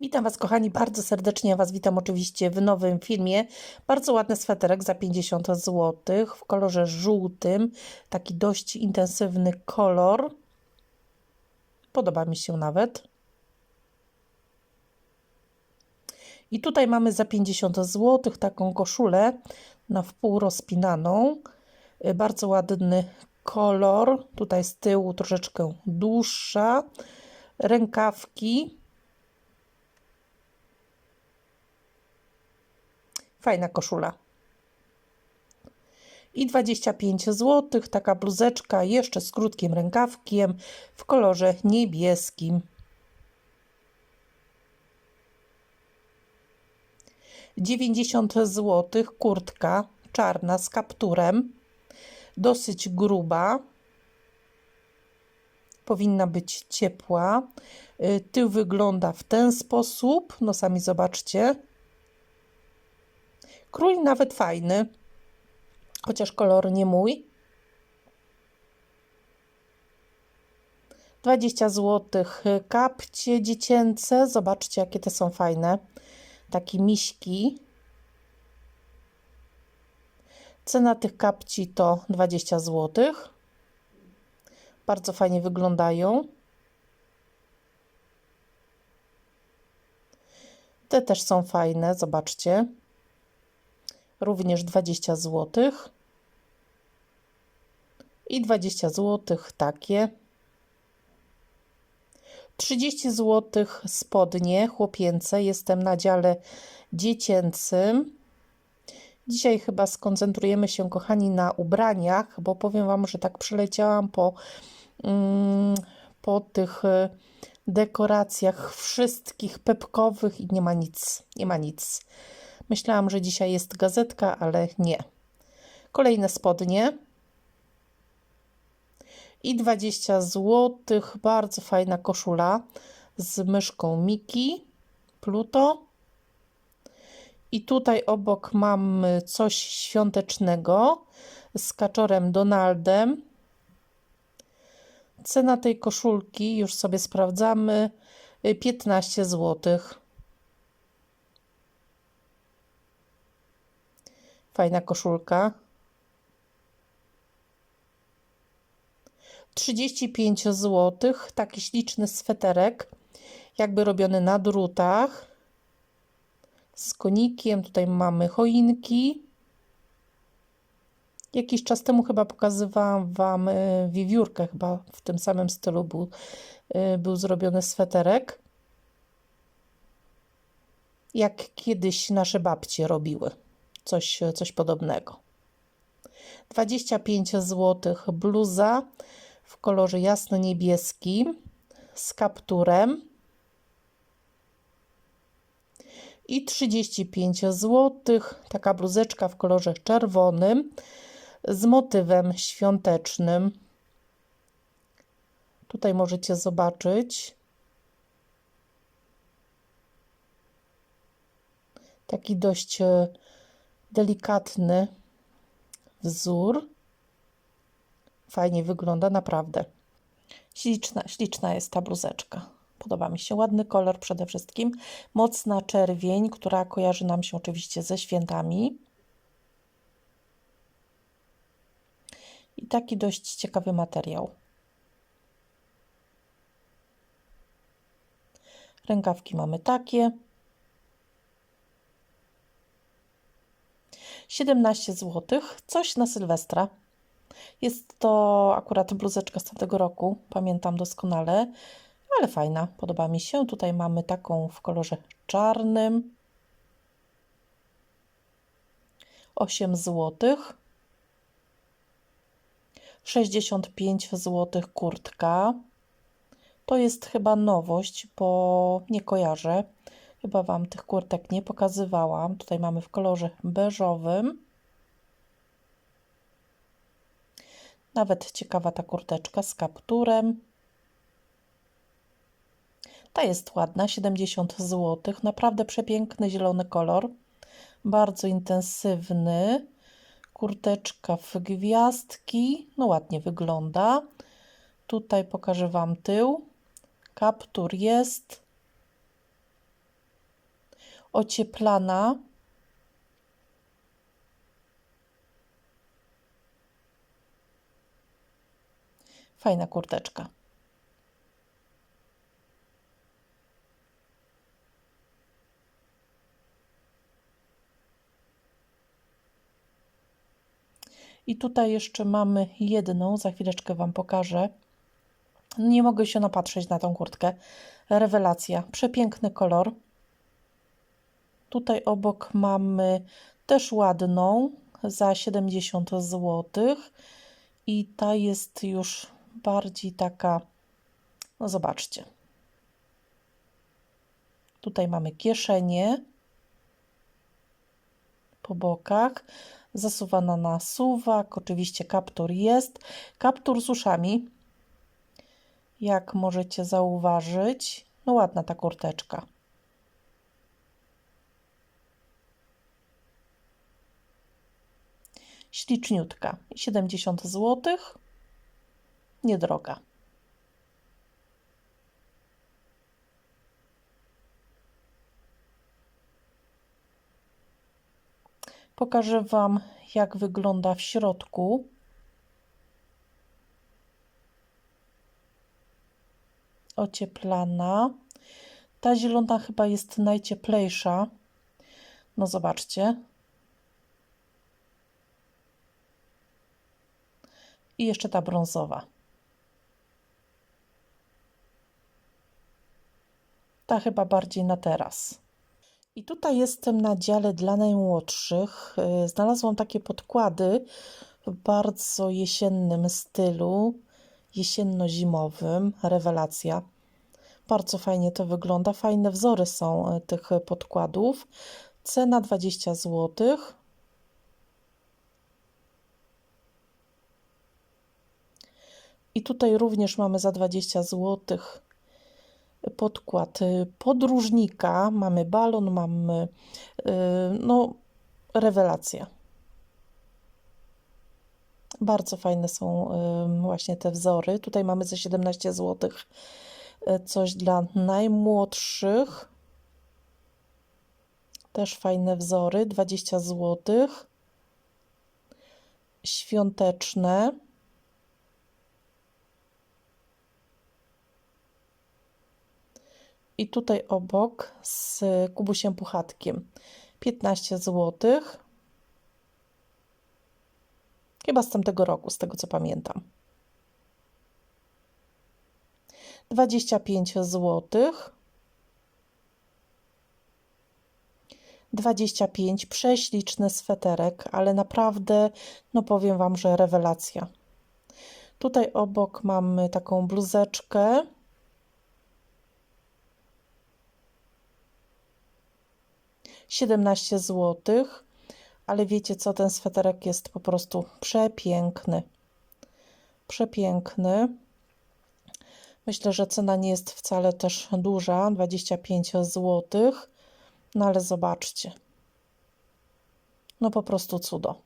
Witam Was, kochani, bardzo serdecznie. Ja Was witam oczywiście w nowym filmie. Bardzo ładny sweterek za 50 zł w kolorze żółtym. Taki dość intensywny kolor. Podoba mi się nawet. I tutaj mamy za 50 zł taką koszulę na wpół rozpinaną. Bardzo ładny kolor. Tutaj z tyłu troszeczkę dłuższa. Rękawki. Fajna koszula. I 25 zł, taka bluzeczka jeszcze z krótkim rękawkiem w kolorze niebieskim. Dziewięćdziesiąt zł, kurtka czarna z kapturem, dosyć gruba, powinna być ciepła. Y, Tył wygląda w ten sposób, no sami zobaczcie. Krój nawet fajny, chociaż kolor nie mój. 20 zł kapcie dziecięce. Zobaczcie, jakie te są fajne. Takie miśki. Cena tych kapci to 20 zł. Bardzo fajnie wyglądają. Te też są fajne, zobaczcie również 20 zł. I 20 zł takie. 30 zł spodnie chłopięce. Jestem na dziale dziecięcym. Dzisiaj chyba skoncentrujemy się, kochani, na ubraniach, bo powiem Wam, że tak przeleciałam po, mm, po tych y, dekoracjach wszystkich pepkowych i nie ma nic, nie ma nic. Myślałam, że dzisiaj jest gazetka, ale nie. Kolejne spodnie. I 20 zł. Bardzo fajna koszula z myszką Miki, Pluto. I tutaj obok mamy coś świątecznego z kaczorem Donaldem. Cena tej koszulki, już sobie sprawdzamy, 15 złotych. Fajna koszulka. 35 zł. Taki śliczny sweterek, jakby robiony na drutach. Z konikiem. Tutaj mamy choinki. Jakiś czas temu chyba pokazywałam Wam y, wiewiórkę, chyba w tym samym stylu był, y, był zrobiony sweterek. Jak kiedyś nasze babcie robiły coś, coś podobnego. 25 zł bluza w kolorze jasno-niebieskim z kapturem i 35 zł taka bluzeczka w kolorze czerwonym z motywem świątecznym. Tutaj możecie zobaczyć taki dość delikatny wzór. Fajnie wygląda, naprawdę. Śliczna, śliczna jest ta bluzeczka. Podoba mi się. Ładny kolor przede wszystkim. Mocna czerwień, która kojarzy nam się oczywiście ze świętami. I taki dość ciekawy materiał. Rękawki mamy takie. 17 zł, coś na Sylwestra. Jest to akurat bluzeczka z tamtego roku, pamiętam doskonale, ale fajna, podoba mi się. Tutaj mamy taką w kolorze czarnym. 8 zł. 65 zł kurtka. To jest chyba nowość, bo nie kojarzę. Chyba Wam tych kurtek nie pokazywałam. Tutaj mamy w kolorze beżowym. Nawet ciekawa ta kurteczka z kapturem. Ta jest ładna, 70 zł. Naprawdę przepiękny zielony kolor. Bardzo intensywny. Kurteczka w gwiazdki. No ładnie wygląda. Tutaj pokażę Wam tył. Kaptur jest. Ocieplana. Fajna kurteczka. I tutaj jeszcze mamy jedną, za chwileczkę Wam pokażę. Nie mogę się napatrzeć na tą kurtkę. Rewelacja, przepiękny kolor. Tutaj obok mamy też ładną za 70 zł. I ta jest już bardziej taka, no zobaczcie. Tutaj mamy kieszenie po bokach, zasuwana na suwak, oczywiście kaptur jest. Kaptur z uszami, jak możecie zauważyć. No ładna ta kurteczka. Śliczniutka. 70 zł. Niedroga. Pokażę Wam, jak wygląda w środku. Ocieplana. Ta zielona chyba jest najcieplejsza. No zobaczcie. I jeszcze ta brązowa. Ta chyba bardziej na teraz. I tutaj jestem na dziale dla najmłodszych. Y, Znalazłam takie podkłady w bardzo jesiennym stylu, jesienno-zimowym. Rewelacja. Bardzo fajnie to wygląda. Fajne wzory są y, tych podkładów. Cena 20 zł. Tutaj również mamy za 20 zł podkład y, podróżnika. Mamy balon, mamy y, no rewelacja. Bardzo fajne są y, właśnie te wzory. Tutaj mamy za 17 zł coś dla najmłodszych. Też fajne wzory, 20 zł. Świąteczne. I tutaj obok z Kubusiem Puchatkiem 15 zł. Chyba z tamtego roku, z tego co pamiętam. 25 zł. 25, prześliczny sweterek, ale naprawdę, no powiem Wam, że rewelacja. Tutaj obok mamy taką bluzeczkę 17 zł. Ale wiecie co, ten sweterek jest po prostu przepiękny. Przepiękny. Myślę, że cena nie jest wcale też duża, 25 zł. No ale zobaczcie. No po prostu cudo.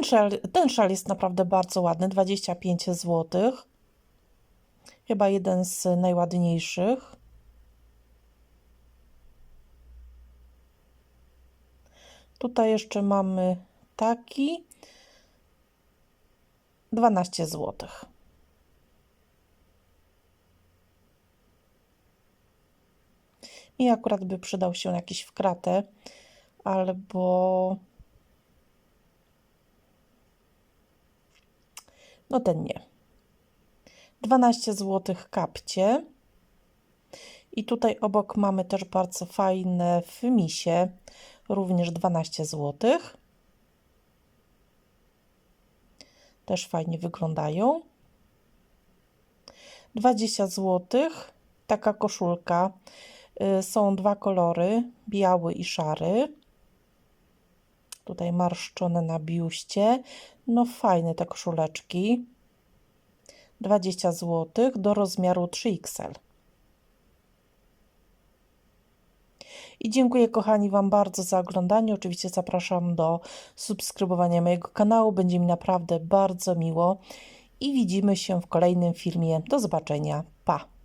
Ten szal, ten szal jest naprawdę bardzo ładny, 25 zł. Chyba jeden z najładniejszych. Tutaj jeszcze mamy taki 12 zł. Mi akurat by przydał się jakiś w kratę albo no ten nie. 12 zł kapcie. I tutaj obok mamy też bardzo fajne w misie, również 12 zł. Też fajnie wyglądają. 20 zł. Taka koszulka. Y, Są dwa kolory, biały i szary. Tutaj marszczone na biuście. No fajne te koszuleczki. 20 zł do rozmiaru 3XL. I dziękuję kochani Wam bardzo za oglądanie. Oczywiście zapraszam do subskrybowania mojego kanału. Będzie mi naprawdę bardzo miło. I widzimy się w kolejnym filmie. Do zobaczenia. Pa!